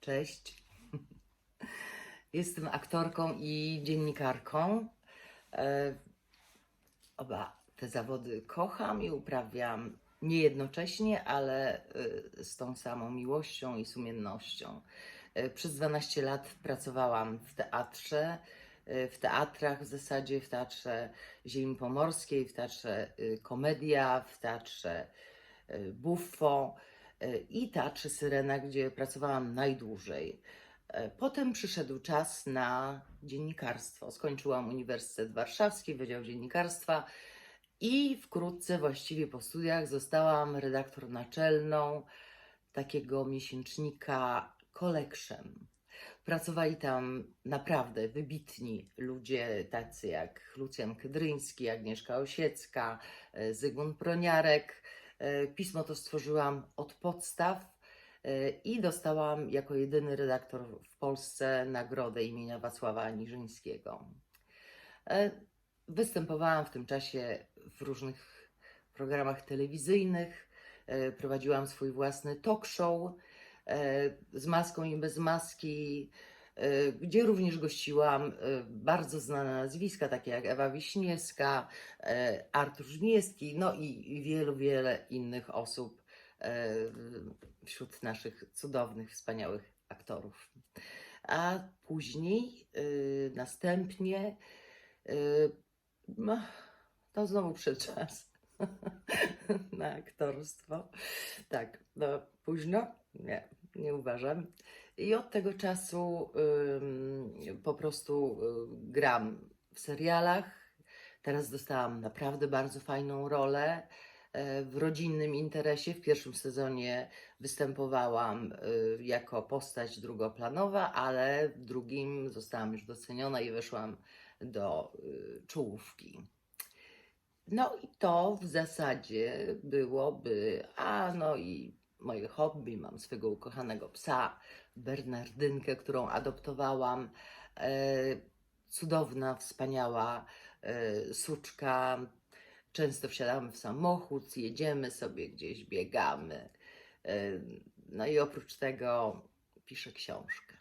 Cześć. Jestem aktorką i dziennikarką. E, Oba te zawody kocham i uprawiam nie jednocześnie, ale e, z tą samą miłością i sumiennością. E, Przez 12 lat pracowałam w teatrze, w teatrach w zasadzie, w teatrze Ziemi Pomorskiej, w teatrze e, Komedia, w teatrze e, Buffo i teatrze Syrena, gdzie pracowałam najdłużej. E, Potem przyszedł czas na dziennikarstwo. Skończyłam Uniwersytet Warszawski, Wydział Dziennikarstwa i wkrótce, właściwie po studiach, zostałam redaktor naczelną takiego miesięcznika Collection. Pracowali tam naprawdę wybitni ludzie, tacy jak Lucjan Kydryński, Agnieszka Osiecka, e, Zygmunt Proniarek. E, Pismo to stworzyłam od podstaw e, i dostałam jako jedyny redaktor w Polsce nagrodę imienia Wacława Niżyńskiego. E, Występowałam w tym czasie w różnych programach telewizyjnych, prowadziłam swój własny talk show z maską i bez maski, gdzie również gościłam e, bardzo znane nazwiska, takie jak Ewa Wiśniewska, e, Artur Żmieski, no i wielu, wiele innych osób wśród naszych cudownych, wspaniałych aktorów. A później, y, następnie, y, no, to znowu przedczas na aktorstwo. Tak, no późno? Nie, nie uważam. I od tego czasu po prostu y, gram w serialach. Teraz dostałam naprawdę bardzo fajną rolę e, w rodzinnym interesie. W pierwszym sezonie występowałam y, jako postać drugoplanowa, ale w drugim zostałam już doceniona i weszłam do y, czołówki. No i to w zasadzie byłoby, a no i moje hobby, mam swego ukochanego psa, Bernardynkę, którą adoptowałam. E, cudowna, wspaniała e, suczka. Często wsiadamy w samochód, jedziemy sobie gdzieś, biegamy. E, no i oprócz tego piszę książkę.